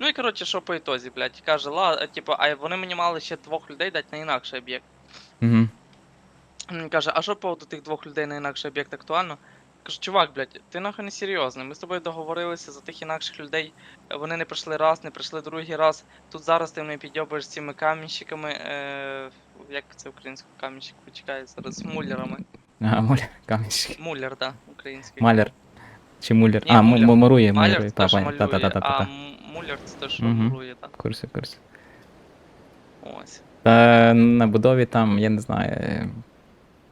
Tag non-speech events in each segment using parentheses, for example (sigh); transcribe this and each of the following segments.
Ну і коротше, що по ітозі, блядь, каже, ла, е, типу, а вони мені мали ще двох людей дати на інакший об'єкт. Угу. Він каже, а що по поводу тих двох людей на інакший об'єкт актуально? Кажу, чувак, блядь, ти нахуй не серйозний. Ми з тобою договорилися за тих інакших людей. Вони не прийшли раз, не прийшли другий раз. Тут зараз ти мене підйобуєш цими камінщиками. Е, як це українською камінщик почекає зараз? Муллерами. А, муляр, камінщик. Муллер, да, український. Маляр. Чи муляр? Ні, а, му- муляр. му- мурує, Маляр мурує. що Та, малює, та, та, та, та, а та. м- муляр це те, що Мгм. мурує, так. Курси, курси. Ось. Та на будові там, я не знаю. е,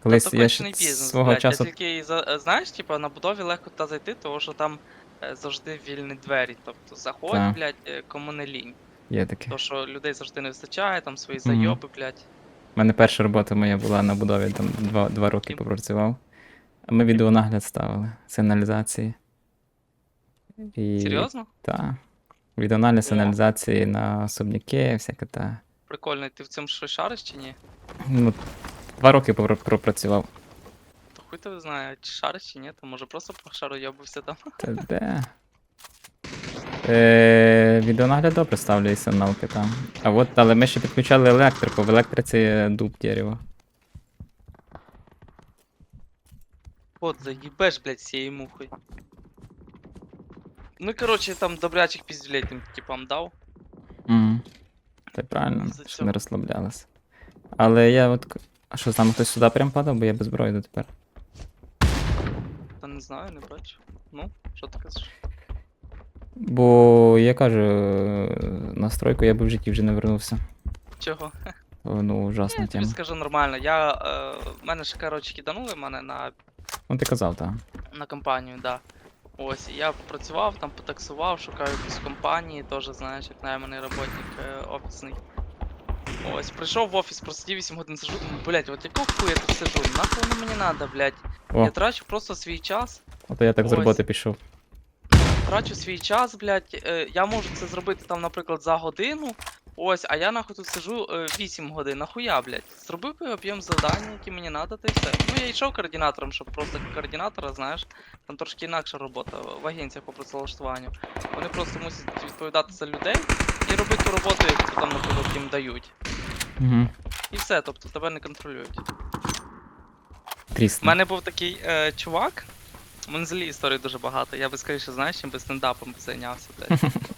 Колись Тобто я ще бізнес, свого блядь. часу. Я тільки, за- е, знаєш, типу, на будові легко туди зайти, тому що там е, завжди вільні двері. Тобто заходь, Так. блядь, е, кому не лінь. Є таке. То, що людей завжди не вистачає, там свої Мгм. зайоби, блядь. У мене перша робота моя була на будові, там два, два роки І- попрацював. А ми відеонагляд ставили, сигналізації. І... Серйозно? Так. Відеонагляд О. сигналізації на особняки, всяке та. Прикольно, ти в цьому щось шариш чи ні? Ну, два роки пропрацював. То хуй тебе знає, чи шариш чи ні, то може просто пошароєбився там. (laughs) Та де? Е, відеонагляд добре ставлю і сигналки там. А от, але ми ще підключали електрику, в електриці дуб дерево. От, заїбеш, блядь, цією мухою. Ну, коротше, там добрячих піздюлей тим типам дав. Угу. Та й правильно, За щоб цього. не розслаблялися. Але я от. к- А що, там хтось сюди прям падав, бо я без зброї дотепер. Та не знаю, не бачу. Ну, що ти кажеш? Бо я кажу, е, на стройку я би в житті вже не вернувся. Чого? Ну, ужасна Я тобі тема. скажу нормально. Я. Е, мене ж, коротше, киданули мене на, Ну ти казав, так. на компанію, да. Ось, я попрацював, там потаксував, шукаю якісь компанії, теж, знаєш, як найманий роботник е, офісний. Ось, прийшов в офіс, просидів 8 годин сижу, думаю, блять, от якого хуя я тут сижу? Нахуй воно мені надо, блять. О, Я трачу просто свій час, ото я так з ось. роботи пішов. трачу свій час, блять. Е, я можу це зробити там, наприклад, за годину. Ось, а я нахуй тут сижу е, 8 годин. Нахуя, блять? Зробив би об'єм завдань, які мені надо, та й все. Ну я йшов координатором, щоб просто координатора, знаєш, там трошки інакша робота в агенціях по працевлаштуванню. Вони просто мусять відповідати за людей і робити ту роботу, яку там, наприклад, їм дають. Угу. І все, тобто тебе не контролюють. У Трісно. мене був такий е, чувак. У мене взагалі історій дуже багато. Я би скоріше, знаєш, чим би стендапом зайнявся. блядь. (laughs)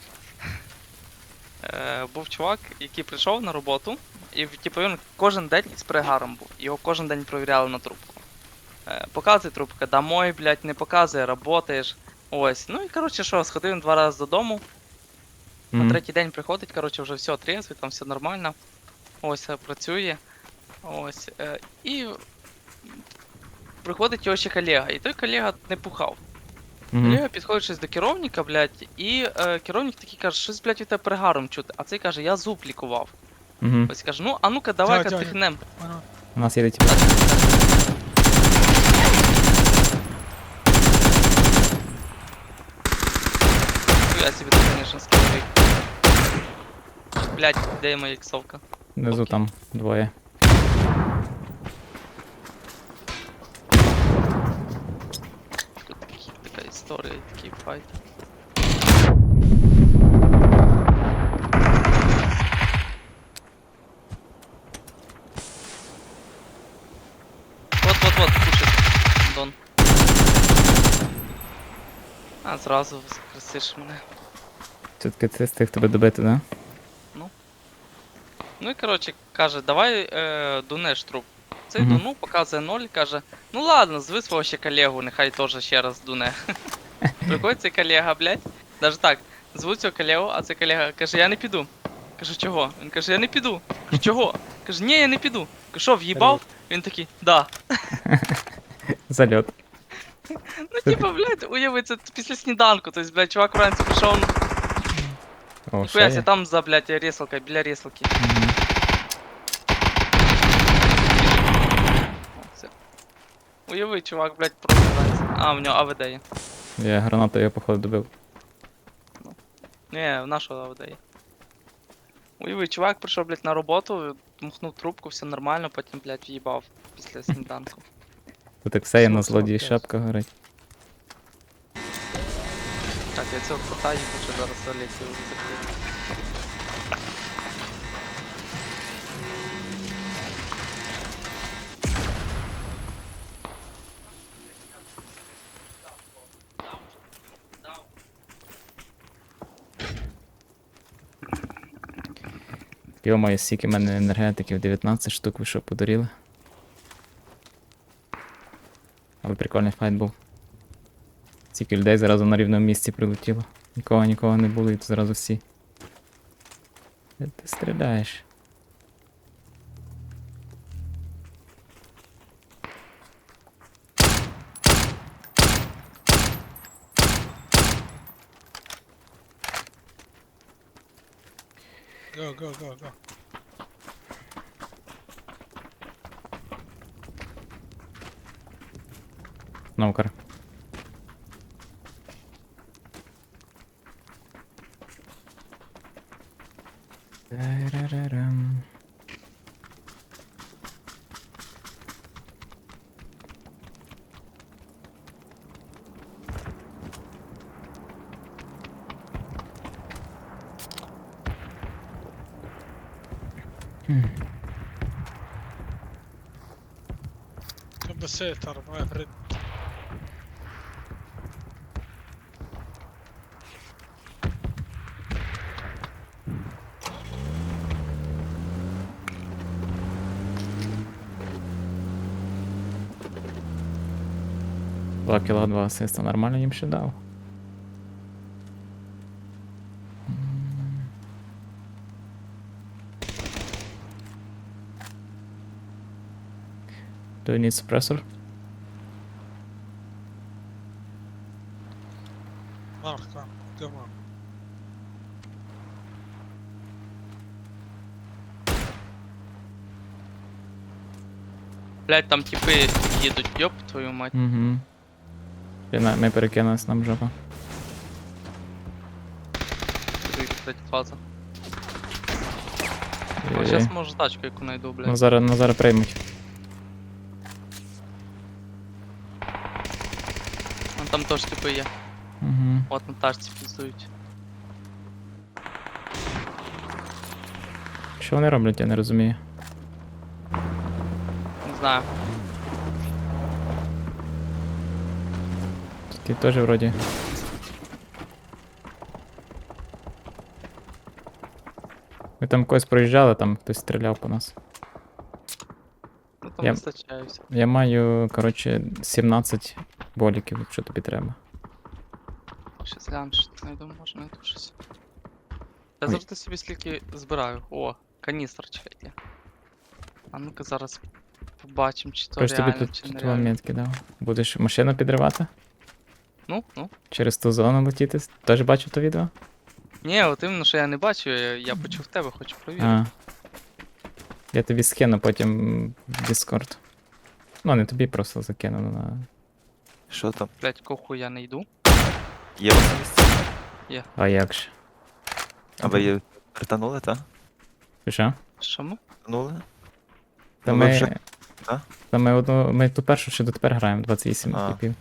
Е, був чувак, який прийшов на роботу, і типу, він кожен день із пригаром був. Його кожен день провіряли на трубку. Е, показує трубка, домой, блядь, не показує, работаєш. Ось. Ну і коротше, що, сходив він два рази додому. На Мгм. третій день приходить, коротше, вже все трезвий, там все нормально. Ось е, працює. Ось. Е, і приходить його ще колега, і той колега не пухав. Мгм. Колега підходить щось до керівника, блядь, і е, керівник такий каже, щось, блядь, від тебе пригаром чути. А цей каже, я зуб лікував. Мгм. Ось каже, ну, а ну-ка, давай-ка тихнем. У нас є типу. Я собі тут, конечно, скидаю. Блядь, де моя іксовка? Внизу там двоє. Історія, такий файт. Вот, вот, вот, пушит. Дон. А, зразу воскресиш мене. Це з тих тебе добити, да? Ну і коротше, каже, давай е, дунеш труп. Цей Мгм. дунув, показує ноль, каже, ну ладно, зви свого ще колегу, нехай теж ще раз дуне. (laughs) Приходить цей колега, блядь. Даже так, звуть цього колегу, а цей колега каже, я не піду. Кажу, чого? Він каже, я не піду. Кажу, чого? Каже, ні, я не піду. Кажу, що, в'їбав? Він такий, да. (laughs) Зальот. Ну типа, блядь, уяви, це після сніданку. Тобто, блядь, чувак вранці пішов, О, ще ніхуя є. там за, блядь, ресалка, біля ресалки. Мгм. О, все. Уяви, чувак, блядь, просто. А, в нього АВД є. Я гранатою його, походу, добив. Не, в нашого АВД є. Уяви, чувак прийшов, блядь, на роботу, махнув трубку, все нормально, потім, блядь, в'їбав після (laughs) сніданку. Тут як все є на злодії шапка горить. Так, Я цього кота їх хочу зараз залізти закрити. Йомаю, стільки в мене енергетиків, 19 штук, ви що, подуріли? Але прикольний файт був. Стільки людей зразу на рівному місці прилетіло. Нікого нікого не було, і тут зразу всі. Де ти стріляєш? Go, go, go, go. Новкар. Come setter, my friend. Два кіла, два асиста. Нормально їм ще дав. Do you need suppressor? Mark, come, come on. Блять, там типи їдуть, йоп твою мать. Угу. Ми перекинулись нам жопа. Туди, блять, фаза. Ой-ой. зараз може тачку яку найду, блять. зараз, ну зараз приймуть. там теж типи є. Угу. От на тачці піздують. Що вони роблять, я не розумію. Не знаю. Ті теж вроді. Ми там когось проїжджали, там хтось стріляв по нас. Ну там Я- вистачаюся. Я маю, коротше, 17 боліків, якщо тобі треба. Щас глянь, що знайду, може знайду щось. Я Ой. завжди собі скільки збираю. О, каністр чекайте. А ну-ка зараз побачимо, чи то Тож тобі реально, тут, чи тут не вам реально. метки дав. Будеш машину підривати? Ну, ну. Через ту зону летіти? Теж бачив то відео? Ні, от іменно, що я не бачу, я, я почув тебе, хочу провірити. А. Я тобі скину потім в Discord. Ну, не тобі просто закину на. Що там? Блять, коху я не йду. Є вас місце? А як же? А ви її вертанули, та? Що? Що ми? Вертанули? Та Ну, ви ми. вже- та? Ми одну. Ми ту першу ще дотепер граємо, 28 А. типів.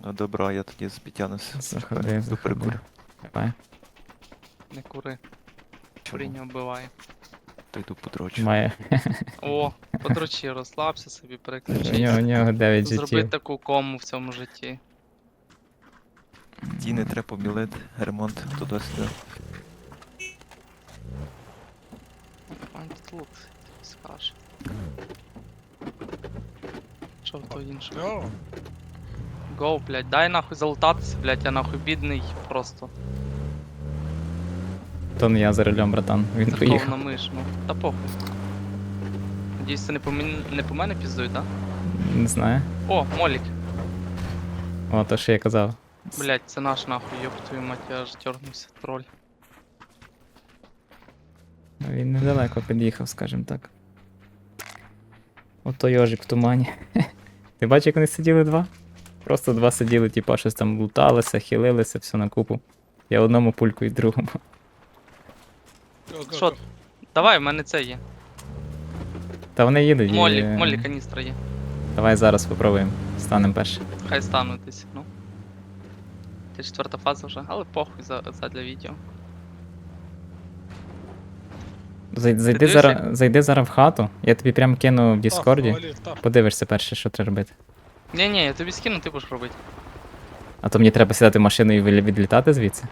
Ну добро, я тоді підтягнуся. Заходи, заходи. Давай. Не кури. Чому? Куріння вбиває. То йду подрочу. Має. О, подручі, розслабся собі, У переключи. нього, у нього 9 Зроби життів. таку кому в цьому житті. Стіни треба побілити, ремонт туди-сюди. Пань тут лут, скажеш. Що то інше? Гоу, блядь, дай нахуй залутатися, блядь, я нахуй бідний просто. То не я за рулем, братан. Він Церковна поїхав. миш, ну. Та похуй. Надіюсь, це не по, мен... не по мене піздують, да? Не знаю. О, молік. О, то що я казав. Блядь, це наш нахуй, ёб твою мать, я аж дернувся, троль. Він недалеко під'їхав, скажімо так. Ото йожик в тумані. (laughs) Ти бачиш, як вони сиділи два? Просто два сиділи, типа, щось там луталися, хилилися, все на купу. Я одному пульку і другому. Що? Давай, в мене це є. Та вони їдуть. і- Молік, молік каністра є. Давай зараз попробуємо. Станемо перше. Хай стануть десь, ну. Це четверта фаза вже, але похуй за, за для відео. Зай- Зайди дивишся, зараз, зайди зараз в хату, я тобі прям кину в Діскорді. Подивишся перше, що треба робити. Ні, ні, я тобі скину, ти будеш робити. А то мені треба сідати в машину і вилі- відлітати звідси.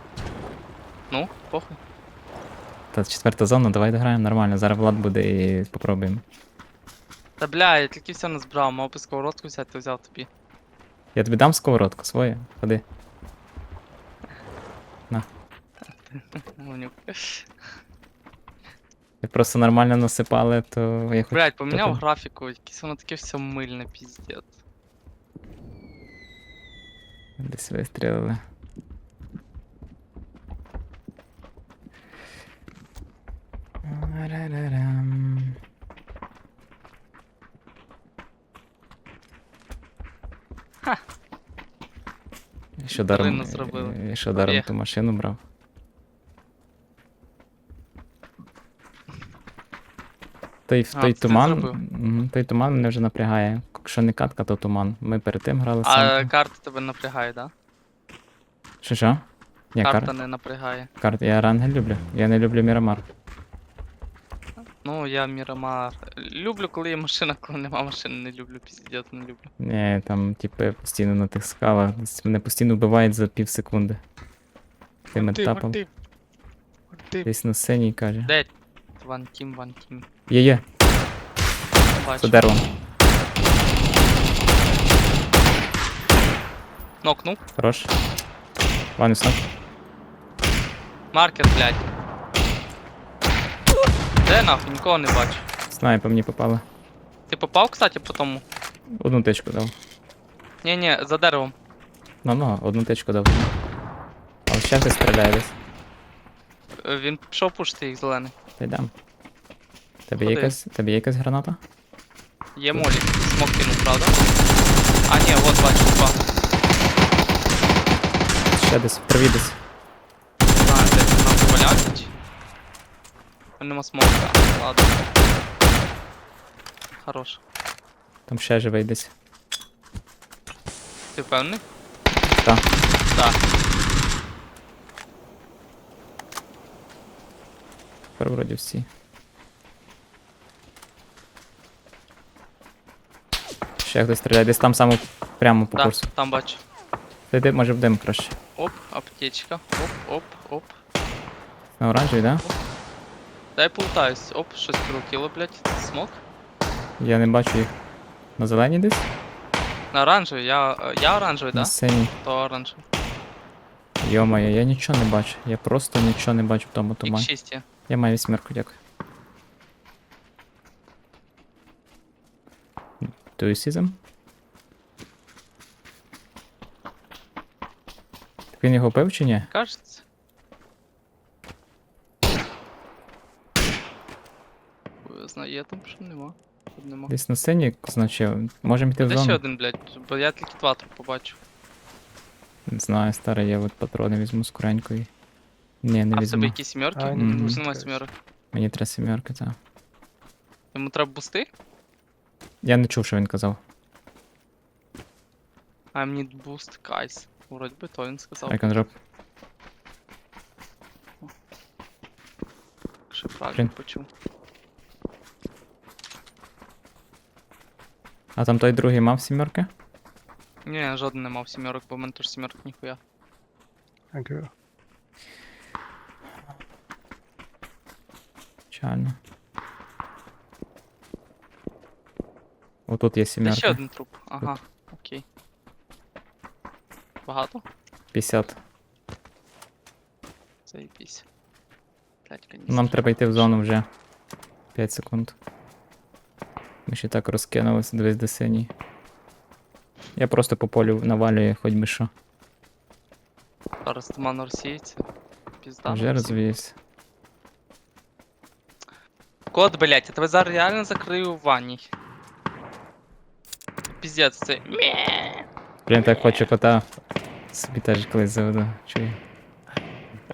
Ну, похуй. Та четверта зона, давай дограємо нормально. Зараз Влад буде і попробуємо. Та бля, я тільки все не збрав, мав би сковородку взяти, взяв тобі. Я тобі дам сковородку своє, ходи. Гонюк. Як просто нормально насипали, то я хоч. Блять, поміняв Тобто- графіку, якесь воно таке все мильне, піздець. Десь вистрілили. Що даром, зробили. що даром ту машину брав. Той, А, той туман. той туман мене вже напрягає. Якщо не катка, то туман. Ми перед тим грали А карта тебе напрягає, да? Що що? Ні, Карта карта. не напрягає. Карт. Я рангель люблю. Я не люблю Мірамар. Ну, я Мірамар. Люблю, коли є машина, коли нема машини, не люблю, піздець, не люблю. Ні, там, типу, постійно на тих скалах. десь Мене постійно вбивають за пів секунди. Тим етапом. тим. Тим. Десь на синій каже. Де? Ван тім, ван тім. Є, є, Бачу. за деревом. Нокнув. Хорош. Ванюс, нок. Маркер, блядь. Де нахуй? Нікого не бачу. Снайпа мені попала. Ти попав, кстати, по тому? Одну тичку дав. Ні, ні, за деревом. Ну, ну, одну тичку дав. Але ще хтось стріляє десь. Е, Він пішов пушити їх зелений. Та йдем. Тебе є Ходи. якась, тебе є якась граната? Є молі. Смок кинув, правда? А, ні, от бачу, два. Ще десь, десь. Не знаю, де це нам повалять. Нема смока, ладно. Хорош. Там ще живий десь. Ти впевнений? Так. Так. Тепер вроді всі. Ще хтось стріляє, десь там само прямо по Так, курсу. там бачу. Та йди, може в дим краще. Оп, аптечка. Оп, оп, оп. На оранжевий, да? Дай полутаюсь. Оп, щось прилетіло, блядь. Смок. Я не бачу їх. На зеленій десь? На оранжевий, я, е, я оранжевий, На да? синій. То оранжевий. Йо-моє, я нічого не бачу. Я просто нічого не бачу в тому тумані. X6 є. Я маю вісьмерку, дякую. Do you see them? Так він його вбив чи ні? Кажеться. Хуй Знаю, є там, що нема. Тут нема. Десь на сцені, значить, можемо йти в Де ще один, блядь, бо я тільки два трупи побачу. Не знаю, старий, я от патрони візьму скоренько і. Ні, не а в тебе візьму. які сімерки? А, ні, нема сімерок. Мені треба сімерки, так. Йому треба бусти? Я не чув, що він казав. I need boost guys. Вроді би то він сказав. I can drop. Якщо я правильно Блін. почув. А там той другий мав сімерки? Ні, жоден не мав сімерок, бо в мене теж сімерок ніхуя. Дякую. Печально. Отут є ще сімерка. один труп. Ага, окей. Багато? 50. Заєбісь. Блять, каністр. Нам треба йти в зону вже. 5 секунд. Ми ще так розкинулися, дивись до синій. Я просто по полю навалюю, хоч би що. Зараз туман росіється. Пізда. Вже на всіх. розвіявся. Кот, блять, я тебе зараз реально закрию в ванні. Піздець, це. Мє. Блін, так хочу кота. Собі теж колись заведу. Чую.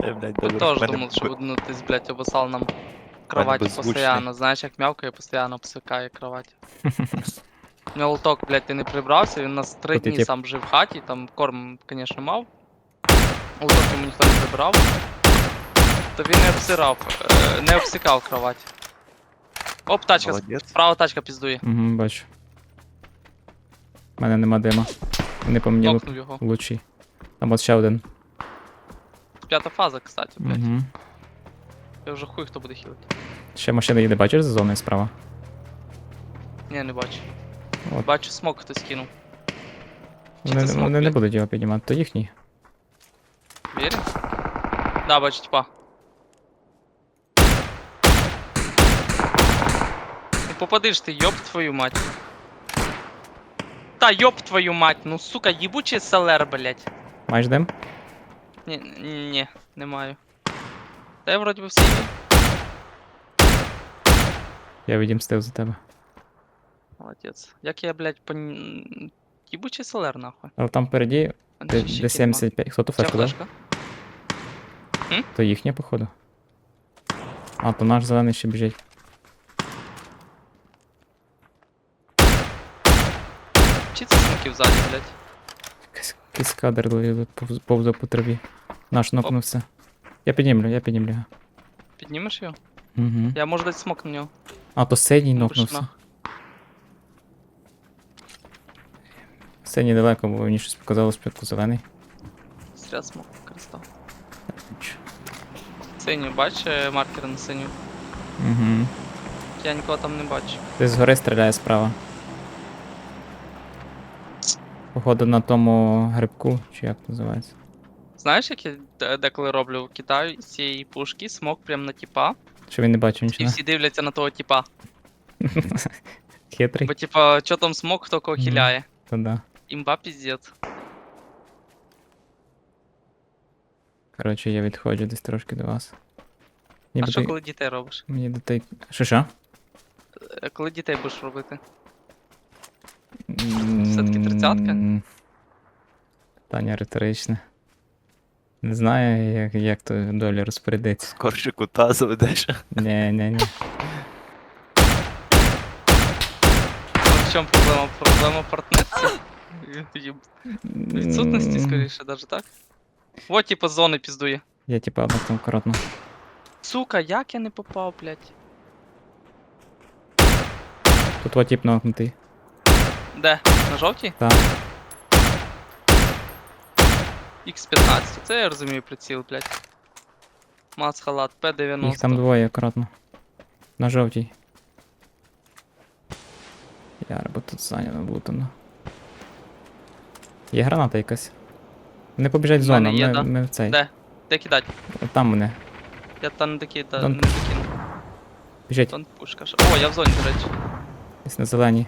Е, блядь, Ви добре. теж В мене думали, що б- буднотись, блять, обоссал нам кровать беззвучний. постоянно. Знаєш, як мявкає, постійно псикає кровать. У нього лоток, блять, ти не прибрався, він у нас три і дні сам жив в хаті, там корм, звісно, мав. Луток йому ніхто не забирав. То він не обсирав, е, не обсикав кровать. Оп, тачка, Молодець. справа тачка піздує. Угу, бачу. У мене нема дима. Вони по мені лу- Нокнув його. лучі. Там от ще один. П'ята фаза, кстати, блядь. Угу. Я вже хуй хто буде хілити. Ще машина їде, бачиш за зоною справа? Ні, не бачу. От. Бачу, смок хтось кинув. Чи Вони, це смок, вони не блядь? будуть його піднімати, то їхній. Вірю? Да, бачу, типа. Ну попадиш ти, ёб твою мать. Та ёб твою мать, ну сука, їбучий селер, блять. Маєш дим? Ні, ні, ні, не маю. Та я вроді би всі. Я відімстив за тебе. Молодець. Як я, блять, пон... Їбучий селер, нахуй. Але там впереді, де, ще ще де кіт 75. Хто ту. Ця флешку дав? То їхня, походу. А, то наш зелений ще біжить. Чи це смоків ззаді, блять? Якийсь- кадр повз- повзав по траві. Наш нокнувся. Я піднімлю, я піднімлю. Піднімеш його? Угу. Я можу дати смок на нього. А, то синій Ну, нокнувся. пішла. Синій далеко, бо мені щось показало спочатку зелений. Зря смок використав. Синю, бач е, маркер на синю. Угу. Я нікого там не бачу. Ти згори стріляє справа. Походу на тому грибку, чи як називається. Знаєш, як я де- деколи роблю в Китаю з цієї пушки, смок прям на тіпа, Що він не бачив і нічого. всі дивляться на того тіпа. (laughs) Хитрий. Бо типа, що там смок, хто кого Мгм. хиляє. То да. Імба піздець. Коротше, я відходжу десь трошки до вас. А Ніби що коли дітей робиш? Мені до той. Що що? Е, Коли дітей будеш робити? Все-таки тридцятка? М, Питання риторичне. Не знаю, як, як то доля розпорядиться. Скорше кута заведеш. Ні, ні, ні. В чому проблема? Проблема партнерства? Відсутності, скоріше, даже так. Вот, типа, зони піздує. Я типа одна там коротно. Сука, як я не попав, блядь? Тут от тип нокнутий. Де? На жовтій? Так. X15, це я розумію приціл, блядь. Мацхалат, П90. Їх там двоє акуратно. На жовтій. Ярбо тут зайнято блутано. Є граната якась. Вони побіжать в зону, є, ми, да. ми в цей. Де? Де кидать? Там вони. Я там не такі, та Дон- не докину. Біжать Тон пушка. ж. О, я в зоні, до речі. десь на зеленій.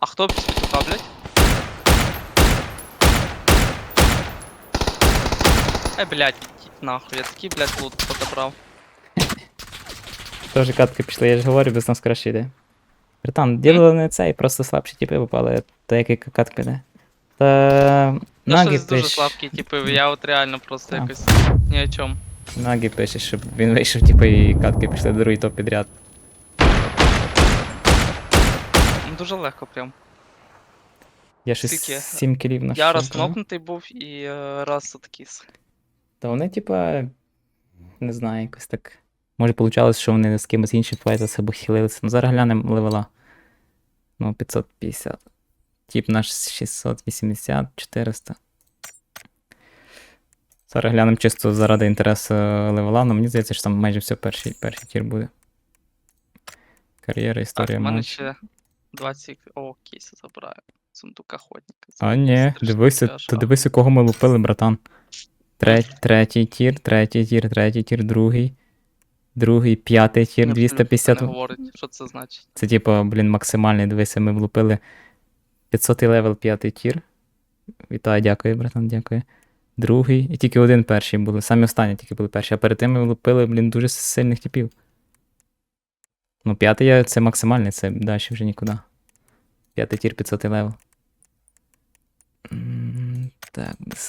А хто петуха, блядь? Ай, блядь, ідіть нахуй, я такий, блядь, лут подобрав. Теж катки пішли, я ж говорю, без нас краще йде. Братан, діло не цей, просто слабші тіпи попали, то який катка йде. Та Я Нагі щось дуже слабкий, типу, я от реально просто А. якось ні о чому. Нагі пише, щоб він вийшов, типу, і катки пішли другий топ підряд. Ну, Дуже легко прям. Я щось Скільки? 7 кілів на Я раз кнопнутий був і е, раз откис. Та вони, типа, не знаю, якось так. Може, получалось, що вони з кимось іншим файтилися або хилилися. Ну, зараз глянемо левела. Ну, 550. Тип наш 680, 400. Зараз глянемо чисто заради інтересу левела, але мені здається, що там майже все перший, перший тір буде. Кар'єра, Так, історія у мене ще 20. О, кейси забираю. Сундук охотника. А, ні, дивися, то дивися, кого ми лупили, братан. Треть, третій тір, третій тір, третій тір, другий. Другий, п'ятий тір, Ні, 250. Не говорить, що це значить. Це типу, блін, максимальний. Дивися, ми влупили 500 левел, п'ятий тір. Вітаю, дякую, братан, дякую. Другий. І тільки один перший були. Самі останні тільки були перші. А перед тим ми влупили, блін, дуже сильних типів. Ну, п'ятий це максимальний, це далі вже нікуди. П'ятий тір 500 левел. Так,